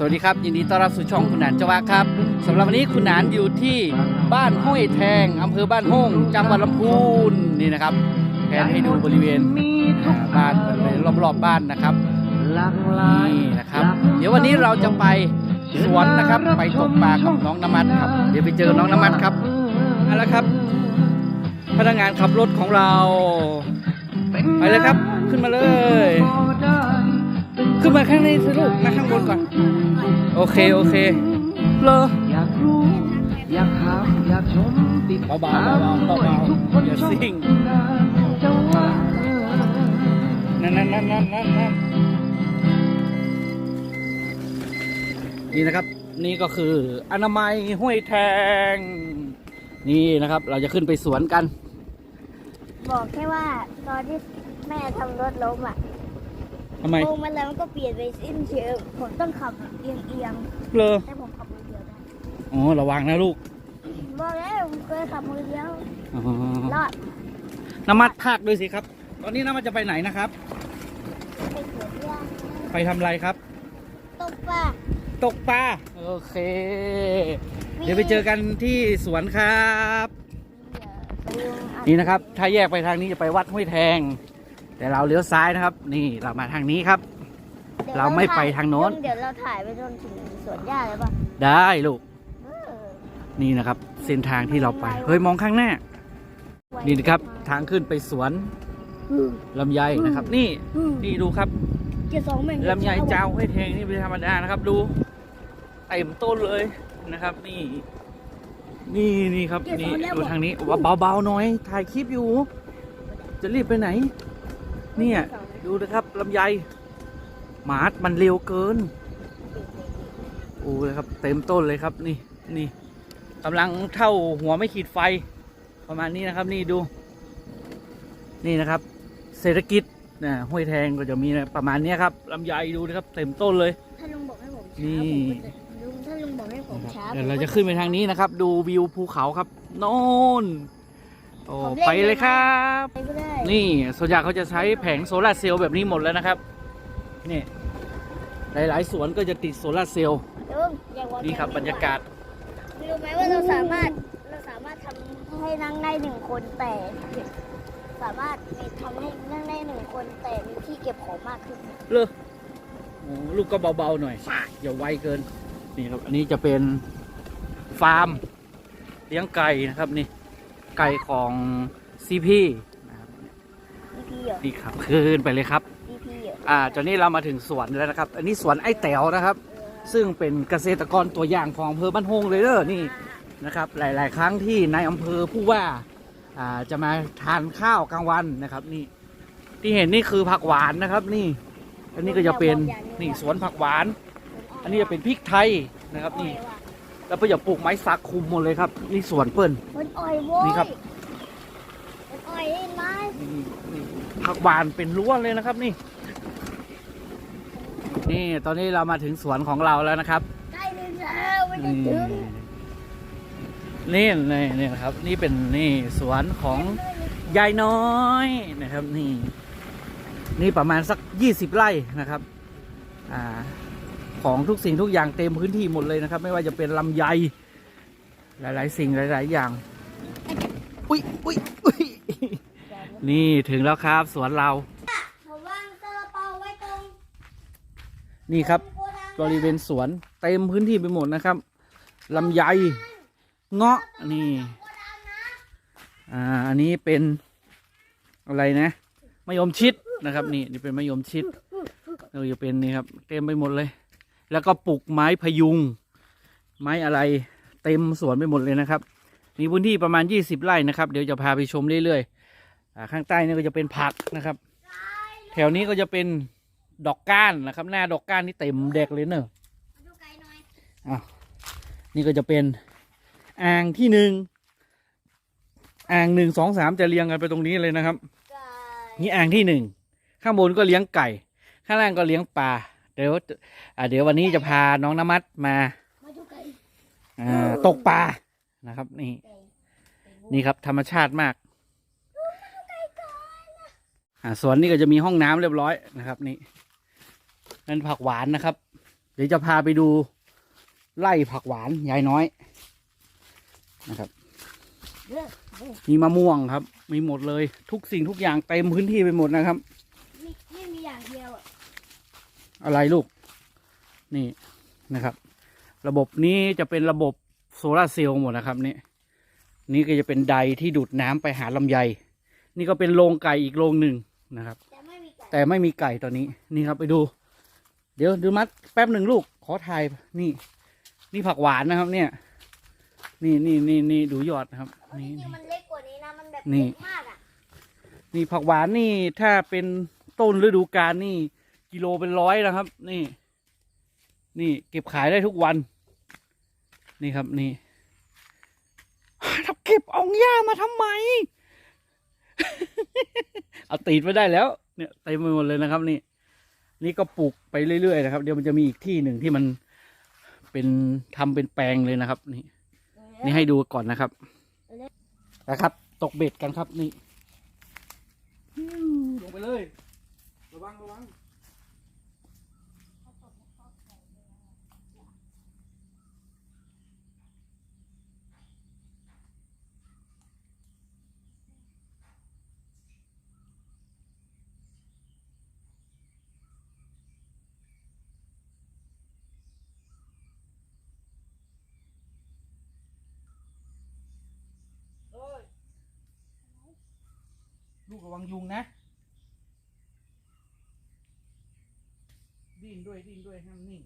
สวัสดีครับ ยินดีต้อนรับสู่ช่องคุณหนานจวะครับสำหรับวันนี้คุณหนานอยู่ที่บ้านห้วยแทงอำเภอบ้านห้องจังหวัดลำพูนนี่นะครับแผนให้ดูบริเวณอ่าบ้านบริเวณรอบๆบ้านนะครับนี่นะครับ เดี๋ยววันนี้เราจะไปสวนนะครับ ไปตกปลากับน้องน้ำมัดครับเดี๋ยวไปเจอน้องน้ำมัดครับเอาละครับ พนักงานขับรถของเรา ไปเลยครับ ขึ้นมาเลย ขึ้นมาข้างในสิลูกมาข้างบนก่อน โอเค โอเคเลออยากรู้อยากถามอยากชมติดเบาๆตามเบาๆให้ทุกคนอย่าซิ่งจะว่านั่นนั่นนั่นนั่นนั่นนั่นนี่นะครับ นี่ก็คืออนามัยห้วยแทง นี่นะครับ เราจะขึ้นไปสวนกัน บอกแค่ว่าตอนที่แม่ทำรถล้มอะ ทำไมลงมาแล้วมันก็เปลี่ยนไปสิ้นเชิงผมต้องขับเอียงเอียงเลอๆแต่ผมขับมือเดียวได้อ๋อระวังนะลูกบอกแล้วผมเคยขับมือเดียวอ๋อรอดน้ำมัดภาคด้วยสิครับ ตอนนี้น้ำมัดจะไปไหนนะครับ ไปสวนยางไปทำอะไรครับ ตกปลาตกปลาโอเค เดี๋ยวไปเจอกันที่สวนครับ นี่นะครับ ถ้าแยกไปทางนี้จะไปวัดห้วยแทง แต่เราเลี้ยวซ้ายนะครับ นี่เรามาทางนี้ครับ ดี๋ยวเราไม่ไปทางโน้น เดี๋ยวเราถ่ายไปจนถึงสวนหญ้าเลยป่ะได้ลูก เออนี่นะครับ เส้นทางที่เราไป เฮ้ย มองข้างหน้า นี่นะครับ ทางขึ้นไปสวนอืมลำไยนะครับ นี่ อืมนี่ดูครับเจ็ดสองแม่งลำไยเจ้าห้วยแทงนี่เป็นธรรมดานะครับ ดูเต็มต้นเลยนะครับ นี่ นี่นี่ครับ นี่ดูทางนี้ว่าเบาๆหน่อย ถ่ายคลิปอยู่ จะรีบไปไหน เนี่ย ดูนะครับลำไยหมาดมันเร็วเกินโอ้ยครับ เต็มต้นเลยครับนี่นี่กำลังเท่าหัวไม่ขีดไฟ ประมาณนี้นะครับ นี่ดู นี่นะครับ เศรษฐกิจนะห้วยแทงก็จะมีประมาณเนี้ยครับลำไยดูนะครับ เต็มต้นเลยถ้าลุงบอกให้ผมช้านี่ผมก็จะลุงถ้าลุงบอกให้ผมช้าเดี๋ยวเราจะขึ้นไปทางนี้นะครับ ดูวิวภูเขาครับโน่น โอ้ไปเลยครับ ไปก็ได้นี่ส่วนใหญ่เขาจะใช้แผงโซลาร์เซลล์แบบนี้หมดแล้วนะครับ นี่ หลาย ๆ สวนก็จะติดโซลาร์เซลล์ลุงอยากวางนี่ครับบรรยากาศ รู้ไหมว่าเราสามารถเราสามารถทำให้นั่งได้หนึ่งคนแต่สามารถมีทำให้นั่งได้หนึ่งคนแต่มีที่เก็บของมากขึ้นเลยโอ้ลูกก็เบาๆหน่อย อย่าไวเกิน นี่ครับ อันนี้จะเป็นฟาร์ม เลี้ยงไก่นะครับนี่ ไก่ของซีพีนะครับดีพีเหรอนี่ครับขึ้นไปเลยครับดีพีเหรออ่าตอนนี้เรามาถึงสวนแล้วนะครับ อันนี้สวนไอ้แต๋วนะครับ ซึ่งเป็นเกษตรกรตัวอย่างของอำเภอบ้านโฮงเลยเด้อนี่นะครับ หลาย ๆ ครั้งที่ในายอำเภอผู้ว่าอ่าจะมาทานข้าวกลางวันนะครับ นี่ ที่เห็นนี่คือผักหวานนะครับ นี่ อันนี้ก็จะเป็นนี่สวนผักหวาน อันนี้จะเป็นพริกไทยนะครับนี่ แล้วก็จะปลูกไม้สักคุมหมดเลยครับ นี่สวนเปิ้ลมันอ่อยโว้ยนี่ครับมันอ่อยได้ไหมนี่นี่ผักหวานเป็นรั้วเลยนะครับนี่ นี่ตอนนี้เรามาถึงสวนของเราแล้วนะครับใกล้ถึงแล้วไม่ได้นี่ถึงนี่นี่นี่นะครับ นี่เป็นนี่สวนของยายน้อยนะครับ นี่ นี่ประมาณสักยี่สิบไร่นะครับ อ่า ของทุกสิ่งทุกอย่างเต็มพื้นที่หมดเลยนะครับ ไม่ว่าจะเป็นลำไย หลาย ๆ สิ่งหลาย ๆ อย่าง อุ้ยอุ้ยอุ้ยนี่ถึงแล้วครับสวนเรา ผมวางซาลาเปาไว้ตรงนี่ครับ บริเวณสวนเต็มพื้นที่ไปหมดนะครับลำไยเงาะนี่อ่าอันนี้เป็นอะไรนะมะยมชิดนะครับ นี่นี่เป็นมะยมชิดเราจะเป็นนี่ครับ เต็มไปหมดเลย แล้วก็ปลูกไม้พยุง ไม้อะไรเต็มสวนไปหมดเลยนะครับ มีพื้นที่ประมาณยี่สิบไร่นะครับ เดี๋ยวจะพาไปชมเรื่อยๆอ่าข้างใต้นี่ก็จะเป็นผักนะครับ แถวนี้ก็จะเป็นดอกก้านนะครับ หน้าดอกก้านนี่เต็มเด็กเลยเนอะดูไกลหน่อยอ้าวนี่ก็จะเป็นอ่างที่หนึ่งอ่างหนึ่งสองสามจะเรียงกันไปตรงนี้เลยนะครับไกลนี่อ่างที่หนึ่งข้างบนก็เลี้ยงไก่ ข้างล่างก็เลี้ยงปลา เดี๋ยวอ่าเดี๋ยววันนี้จะพาน้องน้ำมัดมามาดูไกลอ่าตกปลานะครับ นี่ นี่ครับธรรมชาติมากอ่าสวนนี่ก็จะมีห้องน้ำเรียบร้อยนะครับ นี่นั่นผักหวานนะครับ เดี๋ยวจะพาไปดูไร่ผักหวานยายน้อยนะครับเด้อเด้อมีมะม่วงครับ มีหมดเลยทุกสิ่งทุกอย่างเต็มพื้นที่ไปหมดนะครับ ไม่ไม่มีอย่างเดียวอะ อะไรลูก นี่นะครับ ระบบนี้จะเป็นระบบโซลาร์เซลล์หมดนะครับนี่นี่ก็จะเป็นไดที่ดูดน้ำไปหาลำไย นี่ก็เป็นโรงไก่อีกโรงหนึ่งนะครับแต่ไม่มีไก่แต่ไม่มีไก่ตอนนี้นี่ครับไปดู เดี๋ยวดูมัดแป๊บหนึ่งลูกขอถ่ายนี่ นี่ผักหวานนะครับ เนี่ย นี่นี่นี่นี่ดูยอดนะครับเพราะจนี่ริงนี่ๆมันเล็กกว่านี้นะมันแบบนี่เล็กมากอะนี่ผักหวานนี่ถ้าเป็นต้นฤดูกาลนี่ กิโลเป็นร้อยนะครับ นี่ นี่เก็บขายได้ทุกวัน นี่ครับนี่ทับเก็บเอาหญ้ามาทำไม เอาตีดไว้ได้แล้ว เนี่ยเต็มไปหมดเลยนะครับ นี่ นี่ก็ปลูกไปเรื่อยๆนะครับ เดี๋ยวมันจะมีอีกที่หนึ่งที่มันเป็นทำเป็นแปลงเลยนะครับ นี่ นี่ให้ดูก่อนนะครับนะครับ ตกเบ็ดกันครับนี่ลงไปเลย ระวังระวัง เอ้ยลู กระวังยุงนะ ดิ้นด้วยดิ้นด้วยห้ามนิ่ง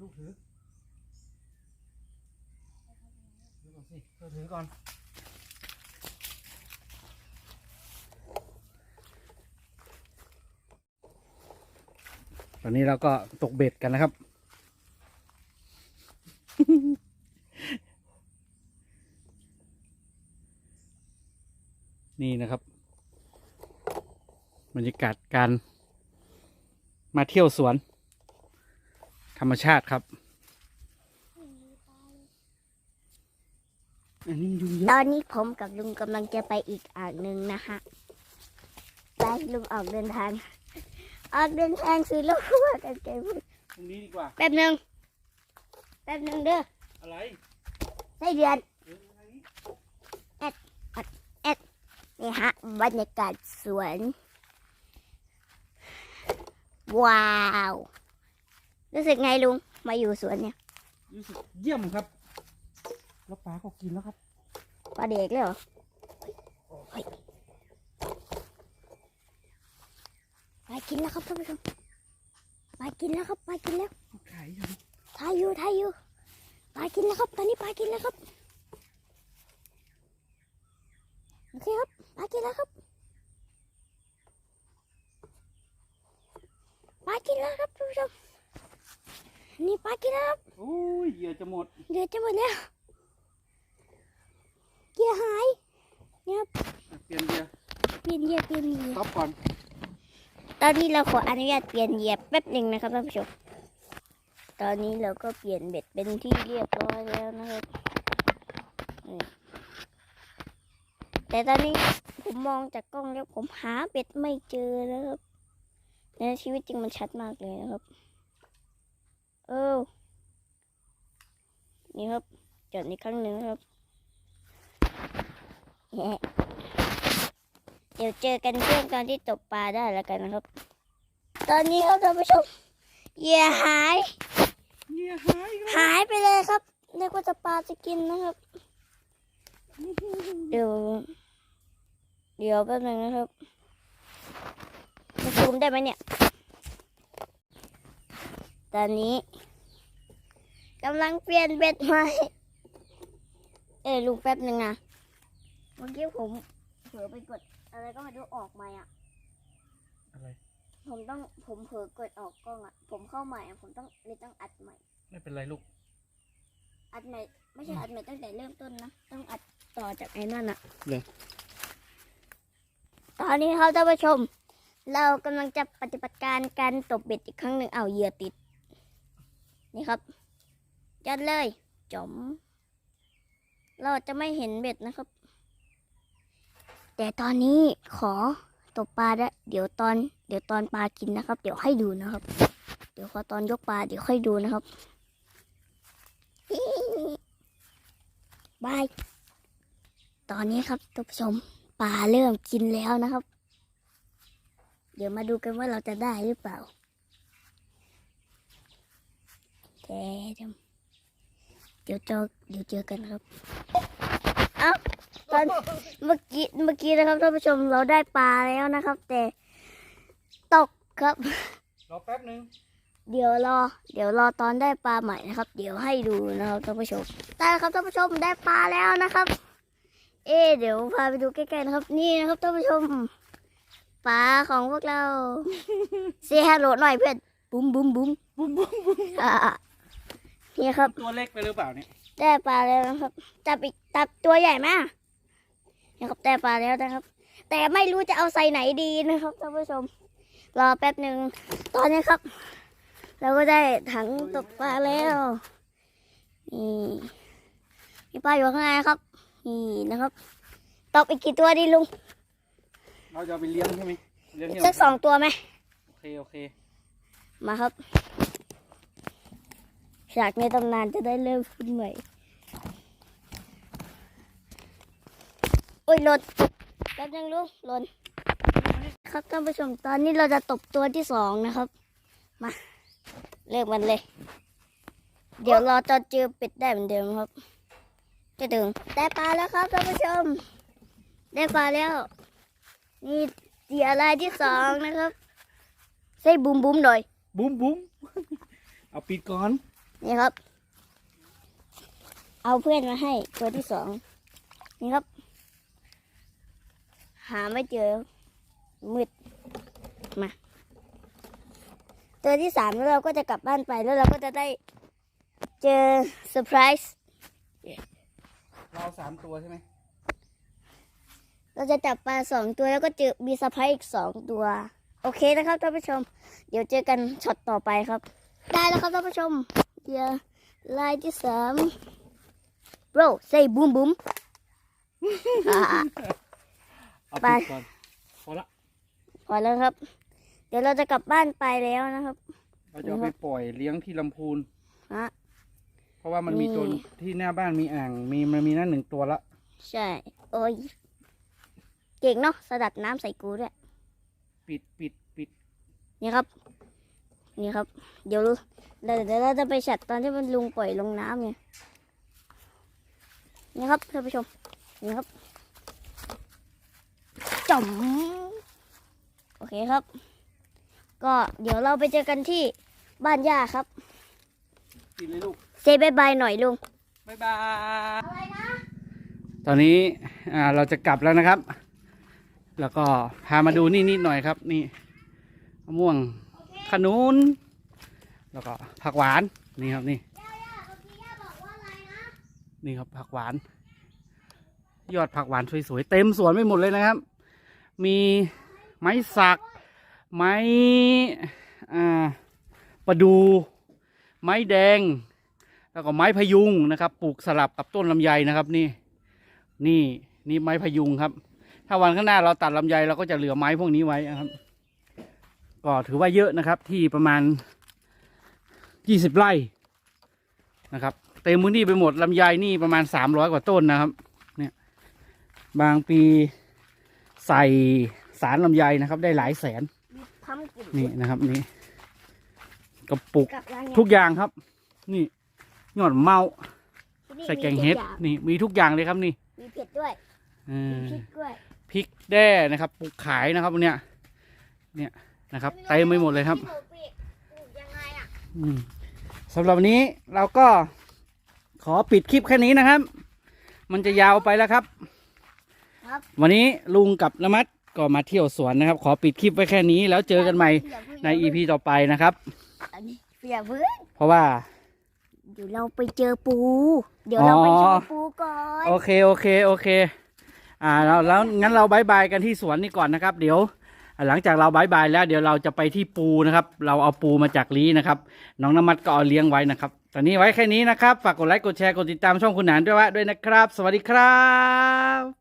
ลูกถือดูก่อนสิเธอถือก่อนตอนนี้เราก็ตกเบ็ดกันนะครับ นี่นะครับบรรยากาศการมาเที่ยวสวน ธรรมชาติครับ อันนี้ยุงเยตอะอนนี้ผมกับลุงกำลังจะไปอีกอ่างหนึ่งนะฮะไปลุงออกเดินทาง ออกเดินทางสู่โลกว่ากันเกมตรงนี้ดีกว่า แป๊บหนึ่งแป๊บหนึ่งเด้ออะไรไส้เดือน เดินอะไรนี่นี่ฮะบรรยากาศสวน ว้าว รู้สึกไงลุง มาอยู่สวนเนี่ย รู้สึกเยี่ยมครับ แล้วปลาก็กินแล้วครับ ปลาเด็กเลยเหรอเฮ้ยปลากินแล้วครับท่านผู้ชมปลากินแล้วครับปลากินแล้วขายอยู่ทายอยู่ทายอยู่ปลากินแล้วครับ ตอนนี้ปลากินแล้วครับ โอเคครับปลากินแล้วครับปลากินแล้วครับท่านผู้ชมนี่ปลากินแล้วครับ โอ้ยเหยื่อ จะหมด เดือดจะหมดแล้ว เกียร์หายเนี่ยครับอะเปลี่ยนเหยื่อเปลี่ยนเหยียบเปลี่ยนเหยียบต๊อปก่อน ตอนนี้เราขออนุญาตเปลี่ยนเหยียบแป๊บหนึ่งนะครับท่านผู้ชม ตอนนี้เราก็เปลี่ยนเบ็ดเป็นที่เรียบร้อยแล้วนะครับนี่แต่ตอนนี้ผมมองจากกล้องแล้วผมหาเบ็ดไม่เจอนะครับในชีวิตจริงมันชัดมากเลยนะครับ เออ นี่ครับจอดอีกครั้งหนึ่งนะครับแหะเดี๋ยวเจอกันช่วงตอนที่ตกปลาได้แล้วกันนะครับ ตอนนี้ครับท่านผู้ชมเหยื่อหายเหยื่อหายแล้วหายไปเลยครับนึกว่าจะปลาจะกินนะครับ เดี๋ยว เดี๋ยวแป๊บนึงนะครับโอเคได้ไหมเนี่ย ตอนนี้ กำลังเปลี่ยนเบ็ดใหม่เอ้ยลุงแป๊บหนึ่งนะเมื่อกี้ผมเผลอไปกด อะไรก็ไม่รู้ออกใหม่อะ อะไร ผมต้องผมเผลอกดออกกล้องอะ ผมเข้าใหม่อะผมต้องเลยต้องอัดใหม่ ไม่เป็นไรลูก อัดใหม่ ไม่ใช่อัดใหม่ตั้งแต่เริ่มต้นนะ ต้องอัดต่อจากไอ้นั่นอะเลยตอนนี้ครับท่านผู้ชม เรากำลังจะปฏิบัติการการตบเบ็ดอีกครั้งหนึ่งเอาเหยื่อติด นี่ครับ ยัดเลยจอมเราจะไม่เห็นเบ็ดนะครับ แต่ตอนนี้ขอตบปลาได้เดี๋ยวตอน เดี๋ยวตอนปลากินนะครับ เดี๋ยวให้ดูนะครับ เดี๋ยวขอตอนยกปลาเดี๋ยวค่อยดูนะครับบาย ตอนนี้ครับท่านผู้ชมปลาเริ่มกินแล้วนะครับ เดี๋ยวมาดูกันว่าเราจะได้หรือเปล่าแต่เดี๋ยวเจอเดี๋ยวเจอกันครับเอ้าตอนเมื่อกี้เมื่อกี้นะครับท่านผู้ชมเราได้ปลาแล้วนะครับ แต่ตกครับ รอแป๊บนึง เดี๋ยวรอ เดี๋ยวรอตอนได้ปลาใหม่นะครับ เดี๋ยวให้ดูนะครับท่านผู้ชมได้แล้วครับท่านผู้ชมได้ปลาแล้วนะครับ เอ๊ะเดี๋ยวพาไปดูใกล้ๆนะครับ นี่นะครับท่านผู้ชมปลาของพวกเราเซฮัลโหลหน่อยเพื่อนบุ้มบุ้มบุ้มบุ้มบุ้มบุ้มอ่า นี่ครับ ตัวเล็กไปหรือเปล่าเนี่ยได้ปลาแล้วนะครับจับอีกจับตัวใหญ่มากนะครับได้ปลาแล้วนะครับ แต่ไม่รู้จะเอาใส่ไหนดีนะครับท่านผู้ชม รอแป๊บหนึ่งตอนนี้ครับ เราก็ได้ถังตกปลาแล้วนี่มีปลาอยู่ข้างในครับนี่นะครับตกอีกกี่ตัวดีลุงเราจะเอาไปเลี้ยงใช่ไหมเลี้ยงที่สักสองตัวไหมโอเคโอเค มาครับ ฉากในตำนานจะได้เริ่มขึ้นใหม่ โอ้ยหล่นแป๊บนึงลุงหล่นครับท่านผู้ชมตอนนี้เราจะตบตัวที่สองนะครับ มาเริ่มมันเลย เดี๋ยวรอตอนเจอป็ดได้เหมือนเดิมครับ จะถึงได้ปลาแล้วครับท่านผู้ชม ได้ปลาแล้วนี่เหยื่อรายที่สองนะครับ ใส่บุ้มบุ้มหน่อย บุ้มบุ้มเอาปิดก่อน นี่ครับ เอาเพื่อนมาให้ตัวที่สองนี่ครับ หาไม่เจอมืดมาตัวที่สามแล้วเราก็จะกลับบ้านไปแล้วเราก็จะได้เจอเซอร์ไพรส์เราสามตัวใช่ไหมเราจะจับปลาสองตัวแล้วก็เจอมีเซอร์ไพรส์อีกสองตัว โอเคนะครับท่านผู้ชม เดี๋ยวเจอกันช็อตต่อไปครับ ได้แล้วครับท่านผู้ชม เดี๋ยวลายที่สาม bro say boom boom อ่าเอาไปปิดก่อนพอละพอแล้วครับ เดี๋ยวเราจะกลับบ้านไปแล้วนะครับ เราจะเอาไปปล่อยเลี้ยงที่ลำพูน ฮะ เพราะว่ามันมีตัวนี่ ที่หน้าบ้านมีอ่าง มีมันมีนั่นหนึ่งตัวละ ใช่ โอ้ย เก่งเนาะสะดัดน้ำใส่กูด้วย ปิดปิดปิด นี่ครับ นี่ครับ เดี๋ยวเดี๋ยวเดี๋ยวเราจะไปฉัดตอนที่มันลุงปล่อยลงน้ำไงนี่ครับท่านผู้ชมนี่ครับจ่อมโอเคครับ ก็เดี๋ยวเราไปเจอกันที่บ้านย่าครับปิดเลยลูกเซบายบายหน่อยลุงบ๊ายบายตอนนี้อ่าเราจะกลับแล้วนะครับ แล้วก็พามาดูนี่นิดหน่อยครับ นี่มะม่วง ขนุนแล้วก็ผักหวานนี่ครับนี่นี่ครับผักหวาน ยอดผักหวานสวยๆเต็มสวนไม่หมดเลยนะครับ มีไม้สัก ไม้อ่าประดู ไม้แดง แล้วก็ไม้พยุงนะครับ ปลูกสลับกับต้นลำไยนะครับนี่ นี่นี่ไม้พยุงครับ ถ้าวันข้างหน้าเราตัดลำไยเราก็จะเหลือไม้พวกนี้ไว้นะครับ ก็ถือว่าเยอะนะครับที่ประมาณยี่สิบไร่นะครับเต็มพื้นที่ไปหมดลำไยนี่ประมาณสามร้อยกว่าต้นนะครับ เนี่ยบางปีใส่สารลำไยนะครับ ได้หลายแสนมีพัมกินนี่นะครับนี่กระปุกกับร้านทุกอย่างครับ นี่ยอดเมานี้ใส่แกงเห็ดมีทุกอย่างนี่มีทุกอย่างเลยครับนี่ มีเผ็ดด้วยเอมีอพริกด้วยพริกแด้นะครับปลูกขายนะครับวันเนี้ยเนี่ย นะครับเต็มไปหมดเลยครับพี่หนูปลูกปลูกยังไงอะอืมสำหรับวันนี้เราก็ขอปิดคลิปแค่นี้นะครับ มันจะยาวไปแล้วครับครับ วันนี้ลุงกับนมัดก็มาเที่ยวสวนนะครับ ขอปิดคลิปไว้แค่นี้ แล้วเจอกันใหม่อย่าเพิ่งใน EP ต่อไปนะครับอันนี้อย่าเพิ่งเพราะว่า เดี๋ยวเราไปเจอปู เดี๋ยวเราไปอ๋อชมปูก่อนโอเคโอเคโอเค อ่าเราแล้วงั้นเราบายบายกันที่สวนนี่ก่อนนะครับ เดี๋ยวอ่า หลังจากเราบายบายแล้วเดี๋ยวเราจะไปที่ปูนะครับ เราเอาปูมาจากลีนะครับ น้องน้ำมัดก็เอาเลี้ยงไว้นะครับ ตอนนี้ไว้แค่นี้นะครับ ฝากกดไลค์กดแชร์กดติดตามช่องคุณหนานด้วยว่าด้วยนะครับ สวัสดีครับ